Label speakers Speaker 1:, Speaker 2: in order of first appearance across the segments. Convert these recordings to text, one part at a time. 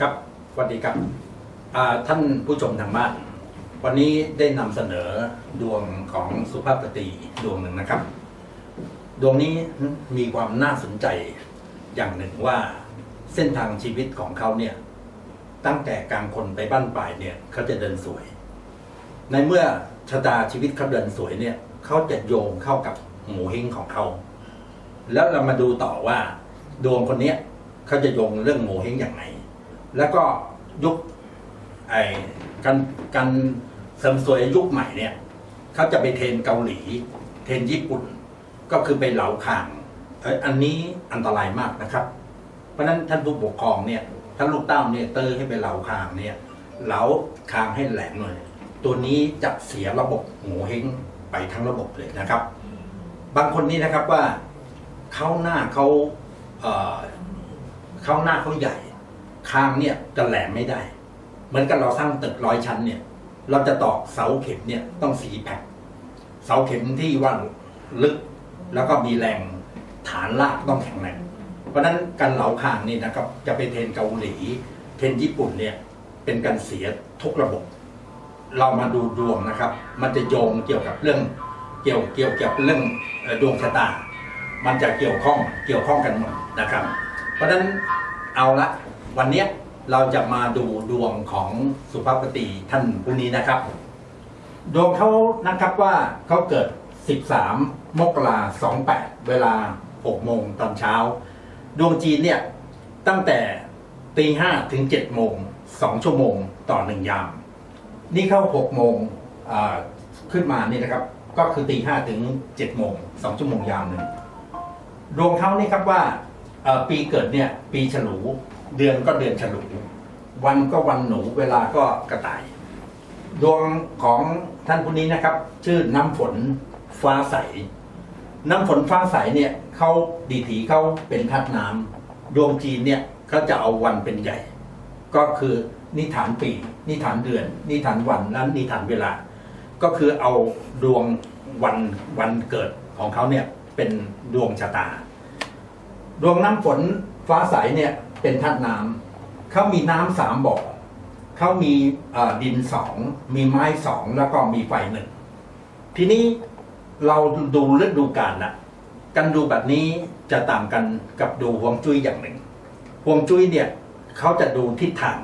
Speaker 1: ครับสวัสดีครับท่านผู้ชมทางบ้านวันนี้ได้นำเสนอดวงของสุภาพสตรีดวงหนึ่งนะครับ ดวงนี้มีความน่าสนใจอย่างหนึ่งว่าเส้นทางชีวิตของเขาเนี่ย ตั้งแต่กลางคนไปบ้านปลายเนี่ยเขาจะเดินสวย ในเมื่อชะตาชีวิตเขาเดินสวยเนี่ยเขาจะโยงเข้ากับหมูเฮงของเขา แล้วเรามาดูต่อว่า ดวงคนเนี้ยเขาจะโยงเรื่องโมเฮงอย่างไร แล้วก็ยุคไอ้การการเสริมสวยยุคใหม่เนี่ยเขาจะไปเทรนเกาหลี เทรนญี่ปุ่น ก็คือไปเหลาคางเอ้ยอันนี้อันตรายมากนะครับ เพราะฉะนั้นท่านผู้ปกครองเนี่ยท่านลูกเต้าเนี่ยเตอร์ให้ไปเหลาคางเนี่ยเหลาคางให้แหลมหน่อยตัวนี้จะเสียระบบโงเฮงไปทั้งระบบเลยนะครับ บางคนนี่นะครับว่าเข้าหน้าเขาเอ่อเข้าหน้าเขาใหญ่ คางเนี่ยจะแหลมไม่ได้ เหมือนกับเราสร้างตึกร้อยชั้นเนี่ย เราจะตอกเสาเข็มเนี่ยต้องสีแผ่นเสาเข็มที่ว่าลึก แล้วก็มีแรงฐานรากต้องแข็งแรงเพราะนั้นการเหลาคางนี่นะครับ จะไปเทนเกาหลี เทนญี่ปุ่นเนี่ยเป็นการเสียทุกระบบ เรามาดูดวงนะครับ มันจะโยงเกี่ยวกับเรื่องเกี่ยวเกี่ยวกับเรื่องดวงชะตา มันจะเกี่ยวข้องเกี่ยวข้องกันหมดนะครับ เพราะฉะนั้นเอาละ วันนี้เราจะมาดูดวงของสุภาพสตรีท่านผู้นี้นะครับ ดวงเขานะครับว่าเขาเกิด 13 มกราสองแปดเวลา 6 โมงตอนเช้า ดวงจีนเนี่ย ตั้งแต่ตีห้าถึง7โมง2ชั่วโมงต่อหนึ่งยาม นี่เข้า6โมงขึ้นมานี่นะครับ ก็คือตีห้าถึง7โมง2ชั่วโมงยามหนึ่งดวงเขานี่ครับว่าปีเกิดเนี่ย ปีฉลู เดือนก็เดือนฉลูวันก็วันหนูเวลาก็กระต่าย ดวงของท่านผู้นี้นะครับ ชื่อน้ำฝนฟ้าใส น้ำฝนฟ้าใสเนี่ยเขาดีถีเขาเป็นธาตุน้ำดวงจีนเนี่ยเขาจะเอาวันเป็นใหญ่ ก็คือนิฐานปีนิฐานเดือน นิฐานวันและนิฐานเวลา ก็คือเอาดวงวันวันเกิดของเขาเนี่ยเป็นดวงชะตา ดวงน้ำฝนฟ้าใสเนี่ย เป็นธาตุน้ำเขามีน้ำสามบ่อเขามีดินสอง มีไม้สอง แล้วก็มีไฟหนึ่ง ทีนี้เราดูฤดูกาลนะกันดูแบบนี้จะต่างกันกับดูฮวงจุ้ยอย่างหนึ่งฮวงจุ้ยเนี่ยเขาจะดูทิศทาง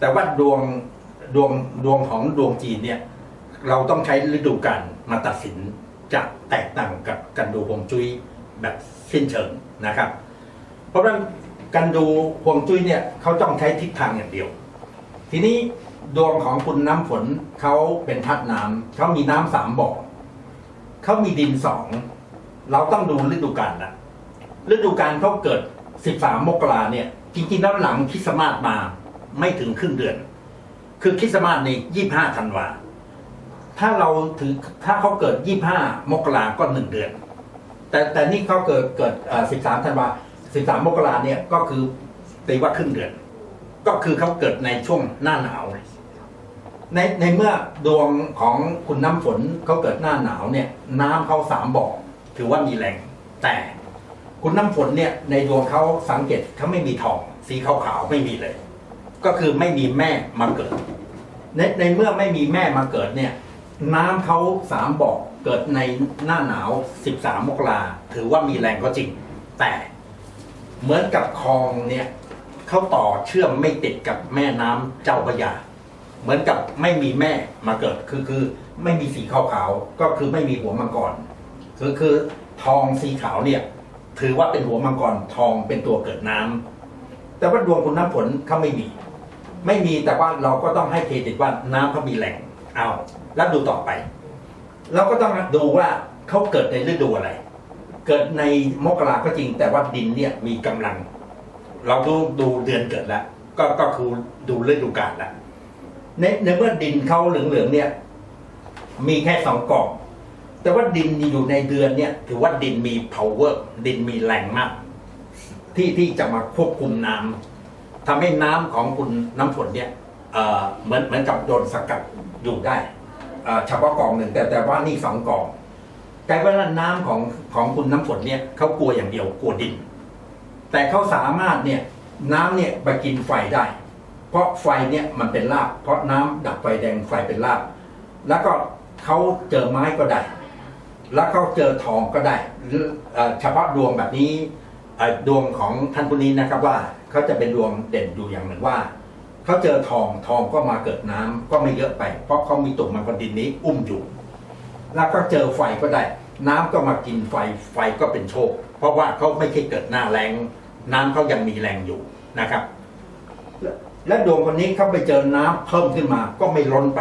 Speaker 1: แต่ว่าดวงดวงดวงของดวงจีนเนี่ย เราต้องใช้ฤดูกาลมาตัดสินจะแตกต่างกับการดูฮวงจุ้ยแบบสิ้นเชิงนะครับ เพราะฉะนั้น การดูฮวงจุ้ยเนี่ยเขาต้องใช้ทิศทางอย่างเดียว ทีนี้ดวงของคุณน้ำฝนเขาเป็นธาตุน้ำเขามีน้ำสามบ่อเขามีดินสองเราต้องดูฤดูกาลนะฤดูกาลเขาเกิด 13 มกราเนี่ย จริงๆแล้วหลังคริสต์มาสมาไม่ถึงครึ่งเดือน คือคริสต์มาสใน25ธันวาถ้าเราถือถ้าเขาเกิด 25 มกราก็หนึ่งเดือน แต่แต่นี่เขาเกิดเกิดเอ่อ13 ธันวา 13 มกราเนี่ยก็คือตีว่าครึ่งเดือน ก็คือเขาเกิดในช่วงหน้าหนาว ในในเมื่อดวงของคุณน้ำฝนเขาเกิดหน้าหนาวเนี่ย น้ำเขาสามบ่อถือว่ามีแรงแต่คุณน้ำฝนเนี่ยในดวงเขาสังเกตเขาไม่มีทอง สีขาวๆไม่มีเลย ก็คือไม่มีแม่มาเกิด ในในเมื่อไม่มีแม่มาเกิดเนี่ย น้ำเขาสามบ่อเกิดในหน้าหนาว 13 มกราถือว่ามีแรงก็จริง แต่ เหมือนกับคลองเนี่ยเขาต่อเชื่อมไม่ติดกับแม่น้ำเจ้าพระยา เหมือนกับไม่มีแม่มาเกิดคือคือไม่มีสีขาวๆก็คือไม่มีหัวมังกรคือคือทองสีขาวเนี่ย ถือว่าเป็นหัวมังกรทองเป็นตัวเกิดน้ำแต่ว่าดวงคุณน้ำฝนเขาไม่มี ไม่มีแต่ว่าเราก็ต้องให้เครดิตว่าน้ำเขามีแหล่งเอาแล้วดูต่อไป เราก็ต้องดูว่าเขาเกิดในฤดูอะไร เกิดในมกราก็จริง แต่ว่าดินเนี่ยมีกำลัง เราดูดูเดือนเกิดแล้วก็ก็คือดูฤดูกาลแล้วในในเมื่อดินเขาเหลืองๆเนี่ย มีแค่สองกล่อง แต่ว่าดินอยู่ในเดือนเนี่ย ถือว่าดินมี power ดินมีแรงมาก ที่ที่จะมาควบคุมน้ำทำให้น้ำของคุณน้ำฝนเนี่ยเหมือนเหมือนกับโดนสกัดอยู่ได้เอ่อเฉพาะกล่องหนึ่งแต่แต่ว่านี่สองกล่อง กลายเป็นว่าน้ำของของคุณน้ำฝนเนี่ยเขากลัวอย่างเดียวกลัวดิน แต่เขาสามารถเนี่ยน้ำเนี่ยไปกินไฟได้ เพราะไฟเนี่ยมันเป็นลาบเพราะน้ำดับไฟแดงไฟเป็นลาบแล้วก็เขาเจอไม้ก็ได้ แล้วเขาเจอทองก็ได้หรือเฉพาะดวงแบบนี้ดวงของท่านผู้นี้นะครับว่าเขาจะเป็นดวงเด่นอยู่อย่างหนึ่งว่าเขาเจอทองทองก็มาเกิดน้ำก็ไม่เยอะไป เพราะเขามีตุ่มมังกดินนี้อุ้มอยู่ แล้วก็เจอไฟก็ได้ น้ำก็มากินไฟไฟก็เป็นโชค เพราะว่าเขาไม่ใช่เกิดหน้าแรง น้ำเขายังมีแรงอยู่นะครับ และดวงคนนี้เขาไปเจอน้ำเพิ่มขึ้นมาก็ไม่ล้นไป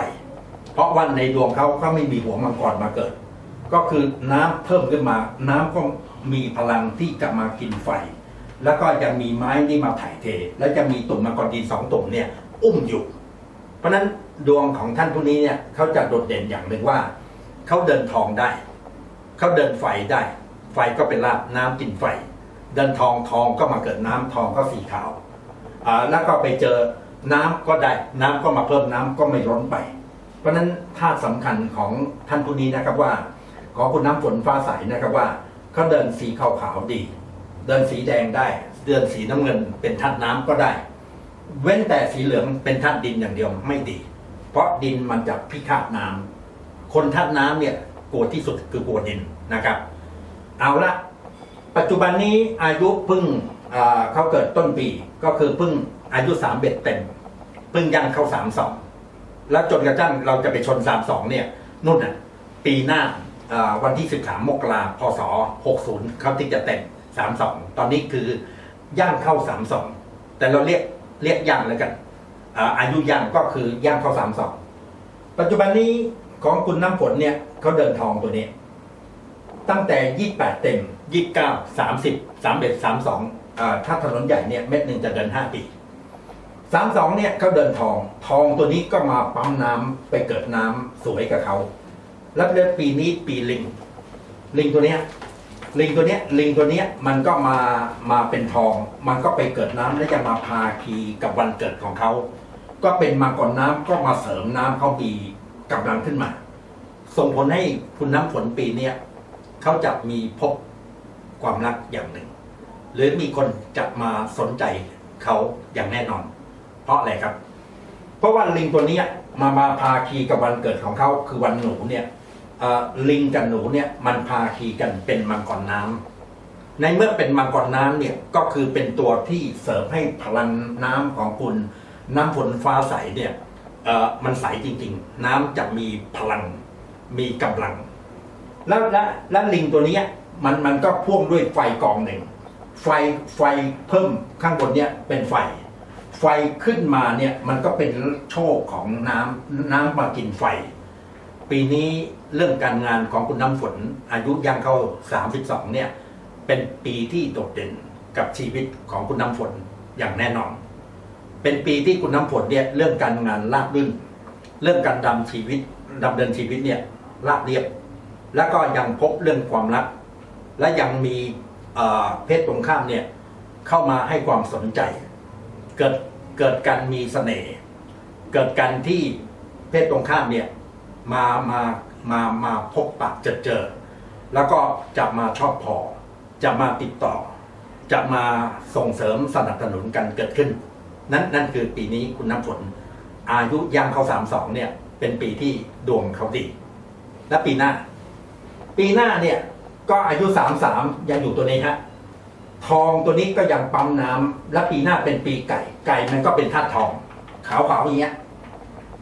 Speaker 1: เพราะว่าในดวงเขาก็ไม่มีหัวมังกรมาเกิด ก็คือน้ำเพิ่มขึ้นมา น้ำก็มีพลังที่จะมากินไฟ แล้วก็ยังมีไม้ที่มาถ่ายเท และจะมีตุ่มมังกรดินสองตุ่มเนี่ย อุ้มอยู่ เพราะฉะนั้นดวงของท่านผู้นี้เนี่ยเขาจะโดดเด่นอย่างหนึ่งว่า เขาเดินทองได้ เขาเดินไฟได้ ไฟก็เป็นลาบน้ำกินไฟ เดินทองทองก็มาเกิดน้ำทองก็สีขาวอ่าแล้วก็ไปเจอน้ำก็ได้ น้ำก็มาเพิ่มน้ำก็ไม่ล้นไป เพราะฉะนั้นธาตุสำคัญของท่านผู้นี้นะครับว่า ขอคุณน้ำฝนฟ้าใสนะครับว่าเขาเดินสีขาวๆดี เดินสีแดงได้ เดินสีน้ำเงินเป็นธาตุน้ำก็ได้ เว้นแต่สีเหลืองเป็นธาตุดินอย่างเดียวไม่ดี เพราะดินมันจะพิฆาตน้ำ คนธาตุน้ำเนี่ยโกลัวที่สุดคือโกลัวดินนะครับ เอาละปัจจุบันนี้อายุพิ่งเขาเกิดต้นปีก็คือพิ่งอายุสามเบ็ดเต็มพิ่งยังเข้าสามสองแล้วจนกระทั่งเราจะไปชนสามสองเนี่ยนู่นน่ะปีหน้าวันที่สิบสามมกราพศหกศูนย์เขาที่จะเต็มสามสองตอนนี้คือย่างเข้าสามสองแต่เราเรียกเรียกย่างแล้วกันอายุย่างก็คือย่างเข้าสามสองปัจจุบันนี้ ของคุณน้ำฝนเนี่ยเขาเดินทองตัวนี้ ตั้งแต่28เต็ม29 30 31 32อ่าถ้าถนนใหญ่เนี่ยเม็ดหนึ่งจะเดิน5ปี32เนี่ยเขาเดินทอง ทองตัวนี้ก็มาปั๊มน้ำไปเกิดน้ำสวยกับเขาแล้วเดือนปีนี้ปีลิง ลิงตัวเนี้ย ลิงตัวเนี้ย ลิงตัวเนี้ยมันก็มามาเป็นทอง มันก็ไปเกิดน้ำและจะมาพาคีกับวันเกิดของเขา ก็เป็นมาก่อนน้ำก็มาเสริมน้ำเขาปี กำลังขึ้นมา ส่งผลให้คุณน้ำฝนปีเนี้ยเขาจะมีพบความรักอย่างหนึ่ง หรือมีคนจะมาสนใจเขาอย่างแน่นอน เพราะอะไรครับ เพราะว่าลิงตัวเนี้ยมามาพาคีกับวันเกิดของเขาคือวันหนูเนี่ยลิงกับหนูเนี่ยมันพาคีกันเป็นมังกรน้ำในเมื่อเป็นมังกรน้ำเนี่ยก็คือเป็นตัวที่เสริมให้พลังน้ำของคุณน้ำฝนฟ้าใสเนี่ย มันใสจริง ๆ น้ำจะมีพลัง มีกำลัง แล้วและและลิงตัวนี้มันมันก็พ่วงด้วยไฟกองหนึ่ง ไฟไฟเพิ่มข้างบนเนี้ยเป็นไฟ ไฟขึ้นมาเนี่ยมันก็เป็นโชคของน้ำน้ำมากินไฟ ปีนี้เรื่องการงานของคุณน้ำฝน อายุย่างเข้า 32 เนี่ย เป็นปีที่โดดเด่นกับชีวิตของคุณน้ำฝนอย่างแน่นอน เป็นปีที่คุณน้ำฝนเนี่ยเรื่องการงานราบรื่น เรื่องการดำชีวิตดำเนินชีวิตเนี่ยราบเรียบ แล้วก็ยังพบเรื่องความรัก และยังมีเพศตรงข้ามเนี่ยเข้ามาให้ความสนใจ เกิดเกิดการมีเสน่ห์เกิดการที่เพศตรงข้ามเนี่ยมามามามาพบปะเจอเจอ แล้วก็จะมาชอบพอ จะมาติดต่อ จะมาส่งเสริมสนับสนุนกันเกิดขึ้น นั่นนั่นคือปีนี้คุณน้ำฝน อายุย่างเขาสามสองเนี่ย เป็นปีที่ดวงเขาดี และปีหน้า ปีหน้าเนี่ย ก็อายุสามสามยังอยู่ตัวนี้ฮะทองตัวนี้ก็ยังปั๊มน้ำและปีหน้าเป็นปีไก่ ไก่มันก็เป็นธาตุทอง ขาวๆอย่างเงี้ย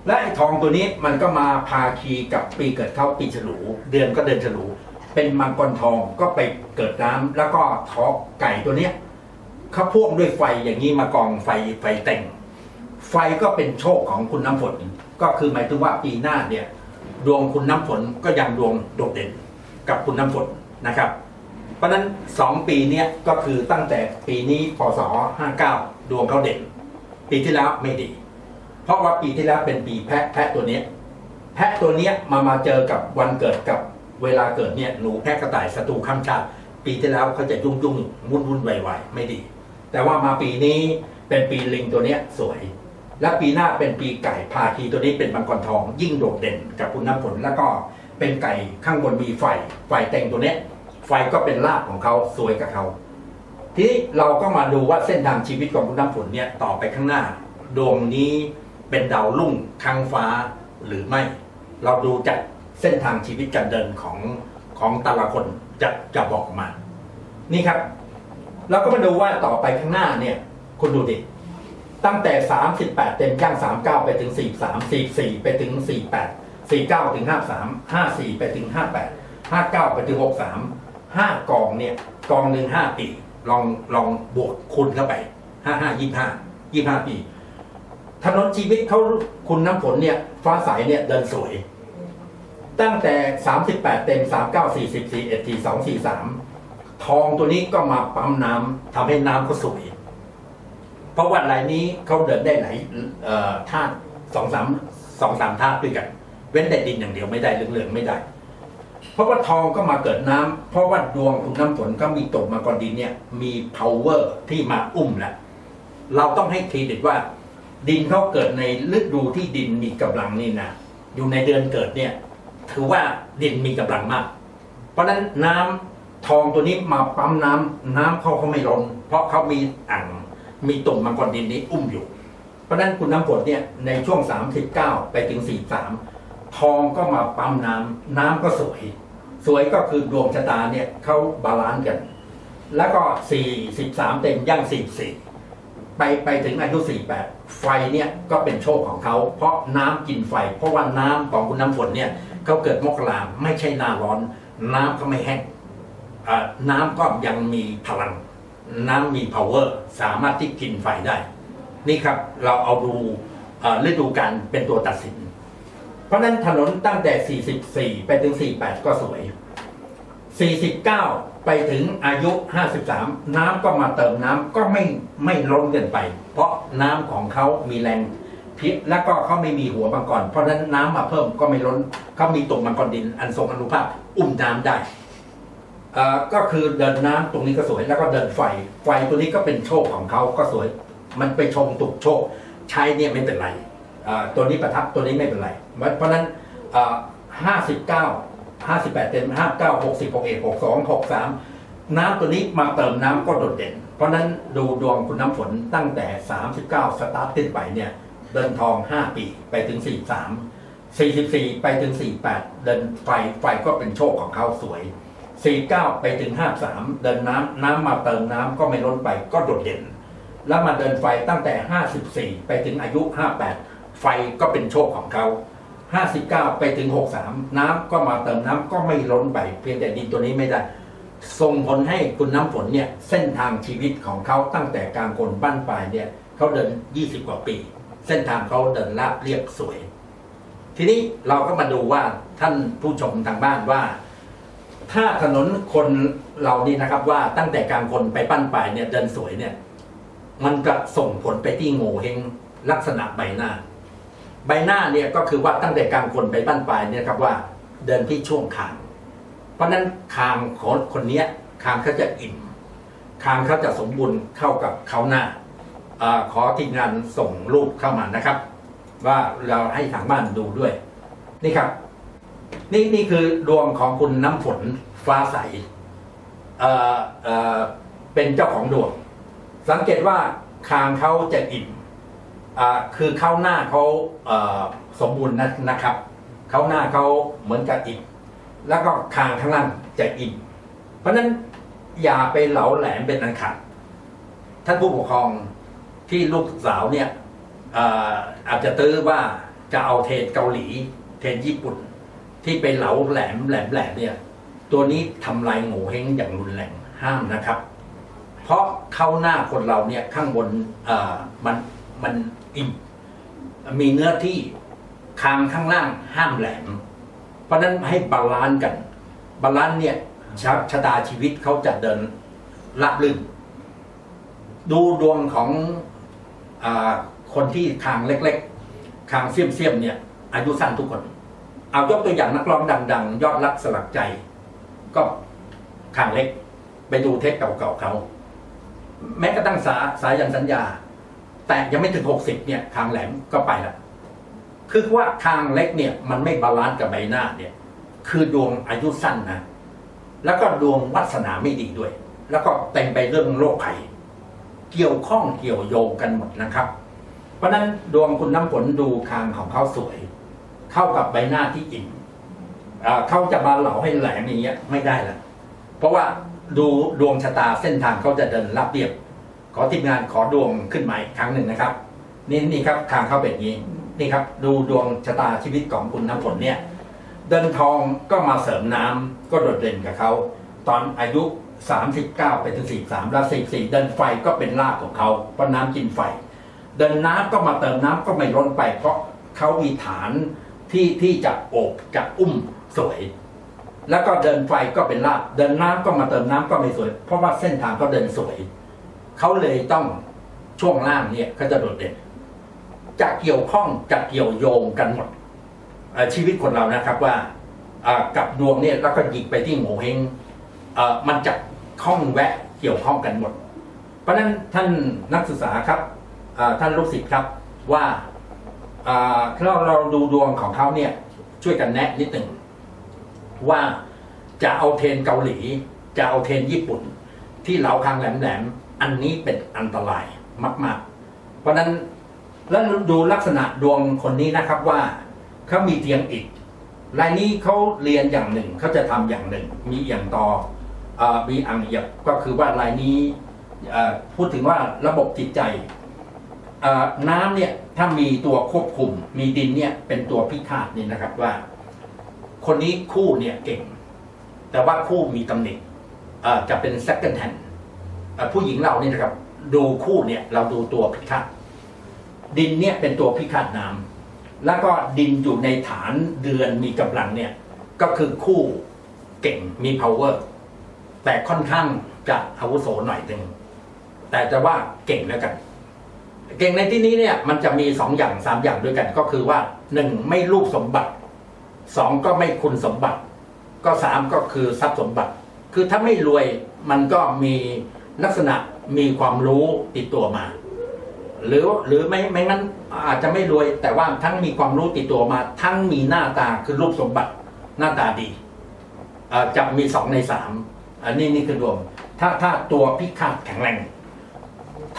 Speaker 1: และไอ้ทองตัวนี้มันก็มาพาคีกับปีเกิดเข้าปีฉลู เดือนก็เดือนฉลู เป็นมังกรทองก็ไปเกิดน้ำแล้วก็ทอไก่ตัวเนี้ย เขาพ่วงด้วยไฟอย่างนี้มากองไฟไฟแต่ง ไฟก็เป็นโชคของคุณน้ำฝน ก็คือหมายถึงว่าปีหน้าเนี่ย ดวงคุณน้ำฝนก็ยังดวงโดดเด่นกับคุณน้ำฝนนะครับ เพราะนั้นสองปีเนี้ยก็คือตั้งแต่ปีนี้พศ59 ดวงเขาเด่น ปีที่แล้วไม่ดี เพราะว่าปีที่แล้วเป็นปีแพะแพะตัวเนี้ยแพะตัวเนี้ยมามาเจอกับวันเกิดกับเวลาเกิดเนี่ยหนูแพะกระต่ายศัตรูข้ามชาติปีที่แล้วเขาจะยุ่งยุ่งวุ่นวุ่นวายวายไม่ดี แต่ว่ามาปีนี้เป็นปีลิงตัวเนี้ยสวย และปีหน้าเป็นปีไก่พาคีตัวนี้เป็นมังกรทองยิ่งโดดเด่นกับคุณน้ำฝนแล้วก็เป็นไก่ข้างบนมีไฟไฟแต่งตัวเนี้ยไฟก็เป็นลาบของเขาสวยกับเขาทีนี้เราก็มาดูว่าเส้นทางชีวิตของคุณน้ำฝนเนี่ยต่อไปข้างหน้า ดวงนี้เป็นดาวรุ่งค้างฟ้าหรือไม่ เราดูจากเส้นทางชีวิตการเดินของของแต่ละคนจะจะบอกมา นี่ครับ เราก็มาดูว่าต่อไปข้างหน้าเนี่ย คุณดูดิ ตั้งแต่ 38 เต็มย่าง 39 ไปถึง 43 44 ไปถึง 48 49 ถึง 53 54 ไปถึง 58 59 ไปถึง 63 5 กองเนี่ย กองหนึ่ง5ปี ลองลองบวกคูณเข้าไป 55 25 25 ปีถนนชีวิตเขาคุณน้ำฝนเนี่ย ฟ้าใสเนี่ยเดินสวย ตั้งแต่ 38 เต็ม 39 40 41 42 43 ทองตัวนี้ก็มาปั๊มน้ำทำให้น้ำเขาสวย เพราะว่ารายนี้เขาเดินได้หลายธาตุสองสามสองสามธาตุด้วยกัน เว้นแต่ดินอย่างเดียวไม่ได้เหลืองๆไม่ได้ เพราะว่าทองก็มาเกิดน้ำเพราะว่าดวงคุณน้ำฝนก็มีตกมาก่อนดินเนี่ย มี power ที่มาอุ้มแหละเราต้องให้เครดิตว่า ดินเขาเกิดในฤดูที่ดินมีกำลังนี่นะอยู่ในเดือนเกิดเนี่ย ถือว่าดินมีกำลังมาก เพราะฉะนั้นน้ำ ทองตัวนี้มาปั๊มน้ำน้ำเขาเขาไม่ล้นเพราะเขามีอ่างมีตุ่มมังกรดินนี้อุ้มอยู่ เพราะนั้นคุณน้ำฝนเนี่ยในช่วง 39 ไปถึง 43 ทองก็มาปั๊มน้ำน้ำก็สวย สวยก็คือดวงชะตาเนี่ยเขาบาลานซ์กัน แล้วก็ 43 เต็มย่าง 44 ไปไปถึงอายุ 48 ไฟเนี่ยก็เป็นโชคของเขา เพราะน้ำกินไฟ เพราะว่าน้ำของคุณน้ำฝนเนี่ยเขาเกิดมกราไม่ใช่หน้าร้อน น้ำก็ไม่แห้ง น้ำก็ยังมีพลัง น้ำมี power สามารถที่กินไฟได้ นี่ครับเราเอาดูฤดูกาลเป็นตัวตัดสิน เพราะนั้นถนนตั้งแต่ 44 ไปถึง 48 ก็สวย 49 ไปถึงอายุ 53 น้ำก็มาเติมน้ำก็ไม่ไม่ล้นเกินไป เพราะน้ำของเขามีแรงพิษแล้วก็เขาไม่มีหัวมังกรเพราะนั้นน้ำมาเพิ่มก็ไม่ล้นเขามีตุ่มมังกรดินอันทรงอนุภาพ อุ้มน้ำได้ ก็คือเดินน้ำตรงนี้ก็สวยแล้วก็เดินไฟ ไฟตัวนี้ก็เป็นโชคของเขาก็สวย มันไปชมตุกโชค ใช้เนี่ยไม่เป็นไรตัวนี้ประทับตัวนี้ไม่เป็นไร เพราะนั้นห้าสิบเก้าห้าสิบแปดเต็มห้าเก้าหกสิบหกเอ็ดหกสองหกสามน้ำตัวนี้มาเติมน้ำก็โดดเด่น เพราะนั้นดูดวงคุณน้ำฝนตั้งแต่39สตาร์ทขึ้นไปเนี่ยเดินทอง5ปีไปถึง43 44ไปถึง48เดินไฟไฟก็เป็นโชคของเขาสวย 49 ไปถึง 53 เดินน้ำน้ำมาเติมน้ำก็ไม่ล้นไปก็โดดเด่น แล้วมาเดินไฟตั้งแต่ 54 ไปถึงอายุ 58 ไฟก็เป็นโชคของเขา 59 ไปถึง 63 น้ำก็มาเติมน้ำก็ไม่ล้นไป เพียงแต่ดินตัวนี้ไม่ได้ ส่งผลให้คุณน้ำฝนเนี่ยเส้นทางชีวิตของเขาตั้งแต่กลางคนบ้านปลายเนี่ยเขาเดิน 20 กว่าปี เส้นทางเขาเดินราบเรียบสวย ทีนี้เราก็มาดูว่าท่านผู้ชมทางบ้านว่า ถ้าถนนคนเรานี่นะครับว่าตั้งแต่กลางคนไปปั้นปลายเนี่ยเดินสวยเนี่ย มันจะส่งผลไปที่โง่เฮงลักษณะใบหน้า ใบหน้าเนี่ยก็คือว่าตั้งแต่กลางคนไปปั้นปลายเนี่ยครับว่าเดินที่ช่วงคาง เพราะฉะนั้นคางของคนเนี้ยคางเขาจะอิ่มคางเขาจะสมบูรณ์เข้ากับเขาหน้าอขอทีมงานส่งรูปเข้ามานะครับ ว่าเราให้ทางบ้านดูด้วย นี่ครับ นี่นี่คือดวงของคุณน้ำฝนฟ้าใสเอ่อเอ่อเป็นเจ้าของดวง สังเกตว่าคางเขาจะอิ่มอ่าคือเข้าหน้าเขาเอ่อสมบูรณ์นะนะครับ เข้าหน้าเขาเหมือนกับอิ่มแล้วก็คางข้างล่างจะอิ่มเพราะฉะนั้นอย่าไปเหลาแหลมเป็นอันขาดท่านผู้ปกครองที่ลูกสาวเนี่ยอ่อาจจะตื้อว่าจะเอาเทนเกาหลี เทนญี่ปุ่น ที่ไปเหลาแหลมแหลมแหลมเนี่ย ตัวนี้ทำลายโง่เฮงอย่างรุนแรงห้ามนะครับ เพราะเข้าหน้าคนเราเนี่ยข้างบนมันมันอิ่มมีเนื้อที่คางข้างล่างห้ามแหลม เพราะนั้นให้บาลานซ์กัน บาลานซ์เนี่ยชชะตาชีวิตเขาจะเดินราบรื่นดูดวงของอคนที่คางเล็ก ๆ คางเสียมๆเนี่ย อายุสั้นทุกคน เอายกตัวอย่างนักร้องดัง ๆ ยอดรักสลักใจ ก็คางเล็ก ไปดูเทปเก่าๆเขา แม้กระทั่งสาสายันสัญญา แต่ยังไม่ถึงหกสิบเนี่ยคางแหลมก็ไปละคือว่าทางเล็กเนี่ย มันไม่บาลานซ์กับใบหน้าเนี่ย คือดวงอายุสั้นนะแล้วก็ดวงวัสนาไม่ดีด้วย แล้วก็เต็มไปเรื่องโรคภัยเกี่ยวข้องเกี่ยวโยงกันหมดนะครับ เพราะนั้นดวงคุณน้ำฝนดูคางของเขาสวย เข้ากับใบหน้าที่อิ่มเขาจะมาเหลาให้แหลมอย่างเงี้ยไม่ได้ละเพราะว่าดูดวงชะตาเส้นทางเขาจะเดินราบเรียบ ขอทีมงานขอดวงขึ้นมาอีกครั้งหนึ่งนะครับ นี่นี่ครับคางเขาเป็นอย่างนี้นี่ครับ ดูดวงชะตาชีวิตของคุณน้ำฝนเนี่ย เดินทองก็มาเสริมน้ำก็โดดเด่นกับเขาตอนอายุ39ไปถึง43แล้ว44เดินไฟก็เป็นลาภของเขาเพราะน้ำกินไฟ เดินน้ำก็มาเติมน้ำก็ไม่ล้นไป เพราะเขามีฐาน ที่ที่จะโอบจะอุ้มสวย แล้วก็เดินไฟก็เป็นลาภเดินน้ำก็มาเติมน้ำก็ไม่สวย เพราะว่าเส้นทางเขาเดินสวย เขาเลยต้องช่วงล่างเนี่ยเขาจะโดดเด่นจะเกี่ยวข้องจะเกี่ยวโยงกันหมดชีวิตคนเรานะครับว่ากับดวงเนี่ยแล้วก็หยิกไปที่โงเฮงมันจะข้องแวะเกี่ยวข้องกันหมด เพราะฉะนั้นท่านนักศึกษาครับท่านลูกศิษย์ครับว่า อ่าเราเราดูดวงของเขาเนี่ยช่วยกันแนะนิดหนึ่งว่าจะเอาเทนเกาหลี จะเอาเทนญี่ปุ่น ที่เหลาคางแหลมๆอันนี้เป็นอันตรายมาก ๆ เพราะฉะนั้นแล้วดูลักษณะดวงคนนี้นะครับว่าเขามีเทียงอีกรายนี้เขาเรียนอย่างหนึ่งเขาจะทำอย่างหนึ่ง มีอย่างต่ออมีอังเหยียบก็คือว่ารายนี้พูดถึงว่าระบบจิตใจน้ำเนี่ย ถ้ามีตัวควบคุม มีดินเนี่ยเป็นตัวพิฆาตนี่นะครับว่า คนนี้คู่เนี่ยเก่ง แต่ว่าคู่มีตำหนิเอ่อจะเป็น second hand ผู้หญิงเราเนี่ยนะครับ ดูคู่เนี่ยเราดูตัวพิฆาตดินเนี่ยเป็นตัวพิฆาตน้ำแล้วก็ดินอยู่ในฐานเดือนมีกำลังเนี่ยก็คือคู่เก่งมี power แต่ค่อนข้างจะอาวุโสหน่อยหนึ่งแต่จะว่าเก่งแล้วกัน เก่งในที่นี้เนี่ยมันจะมีสองอย่างสามอย่างด้วยกัน ก็คือว่าหนึ่งไม่รูปสมบัติสองก็ไม่คุณสมบัติ ก็สามก็คือทรัพย์สมบัติ คือถ้าไม่รวยมันก็มีลักษณะมีความรู้ติดตัวมา หรือหรือไม่ไม่งั้นอาจจะไม่รวย แต่ว่าทั้งมีความรู้ติดตัวมา ทั้งมีหน้าตาคือรูปสมบัติหน้าตาดีจะมีสองในสามอันนี้นี่คือรวม ถ้าถ้าตัวพิฆาตแข็งแรง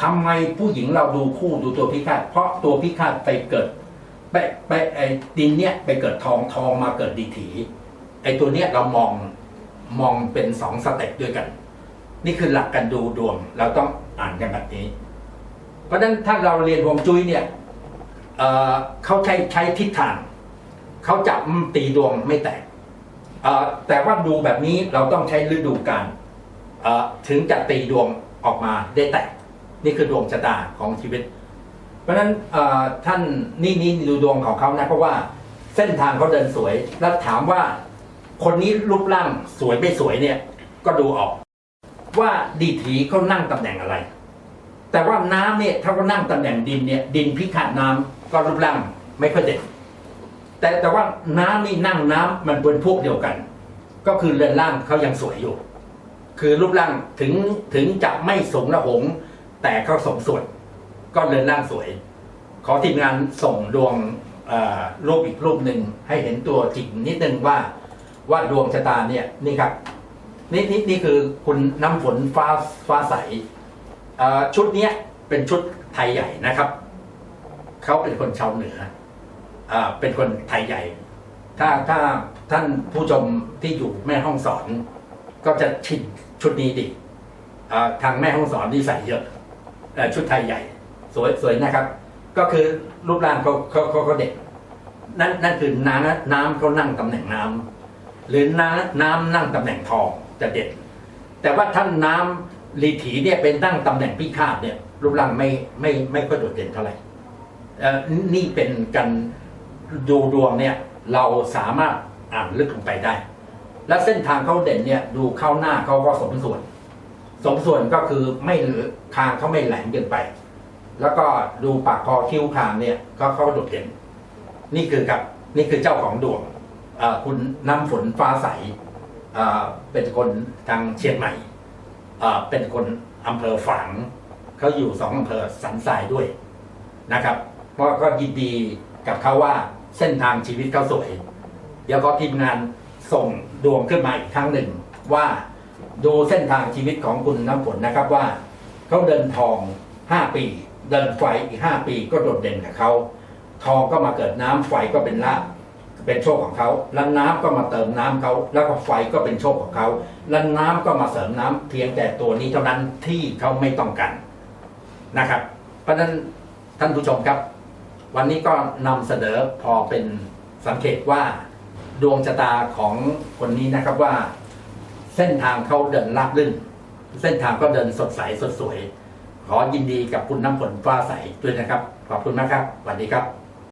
Speaker 1: ทำไมผู้หญิงเราดูคู่ดูตัวพิฆาตเพราะตัวพิฆาตไปเกิดไปไปไอ้ดินเนี่ยไปเกิดทองทองมาเกิดดีถีไอ้ตัวเนี้ยเรามองมองเป็นสองสเต็ปด้วยกัน นี่คือหลักการดูดวงเราต้องอ่านกันแบบนี้ เพราะฉะนั้นถ้าเราเรียนฮวงจุ้ยเนี่ยเเขาใช้ใช้ทิศทางเขาจับตีดวงไม่แตกแต่ว่าดูแบบนี้เราต้องใช้ฤดูกาลถึงจะตีดวงออกมาได้แตก นี่คือดวงชะตาของชีวิต เพราะฉะนั้นท่านนี่นี่ดูดวงของเขานะเพราะว่าเส้นทางเขาเดินสวย แล้วถามว่าคนนี้รูปร่างสวยไม่สวยเนี่ย ก็ดูออก ว่าดีถีเขานั่งตำแหน่งอะไร แต่ว่าน้ำเนี่ยถ้าเขานั่งตำแหน่งดินเนี่ย ดินพิฆาตน้ำก็รูปร่างไม่ค่อยเด่นแต่แต่ว่าน้ำนี่นั่งน้ำมันเป็นพวกเดียวกัน ก็คือเรือนร่างเขายังสวยอยู่ คือรูปร่างถึงถึงจะไม่สงระหง แต่เขาสมส่วนก็เรือนร่างสวย ขอทีมงานส่งดวงรูปอีกรูปหนึ่งให้เห็นตัวจริงนิดนึงว่าว่าดวงชะตาเนี่ยนี่ครับนี่นี่นี่คือคุณน้ำฝนฟ้าฟ้าใสชุดเนี้ยเป็นชุดไทยใหญ่นะครับเขาเป็นคนชาวเหนือเอ่อเป็นคนไทยใหญ่ ถ้าถ้าท่านผู้ชมที่อยู่แม่ห้องสอน ก็จะชินชุดนี้ดีทางแม่ห้องสอนที่ใส่เยอะ ชุดไทยใหญ่ สวยสวยนะครับ ก็คือรูปร่างเขาเขาเขาเด็กนั่นนั่นคือน้ำน้ำเขานั่งตำแหน่งน้ำหรือน้ำน้ำนั่งตำแหน่งทองจะเด่นแต่ว่าท่านน้ำลีถีเนี่ยเป็นนั่งตำแหน่งพิฆาตเนี่ย รูปร่างไม่ไม่ไม่ค่อยโดดเด่นเท่าไหร่เออนี่เป็นการดูดวงเนี่ย เราสามารถอ่านลึกลงไปได้ และเส้นทางเขาเด่นเนี่ย ดูเข้าหน้าเขาก็สมส่วน สมส่วนก็คือไม่คางเขาไม่แหลมเกินไป แล้วก็ดูปากคอคิ้วคางเนี่ยก็เขาโดดเด่นนี่คือกับนี่คือเจ้าของดวงคุณน้ำฝนฟ้าใสเป็นคนทางเชียงใหม่เอ่อเป็นคนอำเภอฝางเขาอยู่สองอำเภอสันทรายด้วยนะครับก็ก็ยินดีกับเขาว่าเส้นทางชีวิตเขาสวย เดี๋ยวก็ทีมงานส่งดวงขึ้นมาอีกครั้งหนึ่งว่า ดูเส้นทางชีวิตของคุณน้ำฝนนะครับว่าเขาเดินทองห้าปี เดินไฟอีกห้าปีก็โดดเด่นกับเขาทองก็มาเกิดน้ำไฟก็เป็นลาภเป็นโชคของเขาแล้วน้ำก็มาเติมน้ำเขาแล้วก็ไฟก็เป็นโชคของเขาแล้วน้ำก็มาเสริมน้ำเพียงแต่ตัวนี้เท่านั้นที่เขาไม่ต้องการนะครับ เพราะฉะนั้นท่านผู้ชมครับ วันนี้ก็นำเสนอพอเป็นสังเกตว่า ดวงชะตาของคนนี้นะครับว่า ส้นทางเขาเดินราบรื่น เส้นทางก็เดินสดใสสดสวย ขอยินดีกับคุณน้ำฝนฟ้าใสด้วยนะครับ ขอบคุณมากครับสวัสดีครับ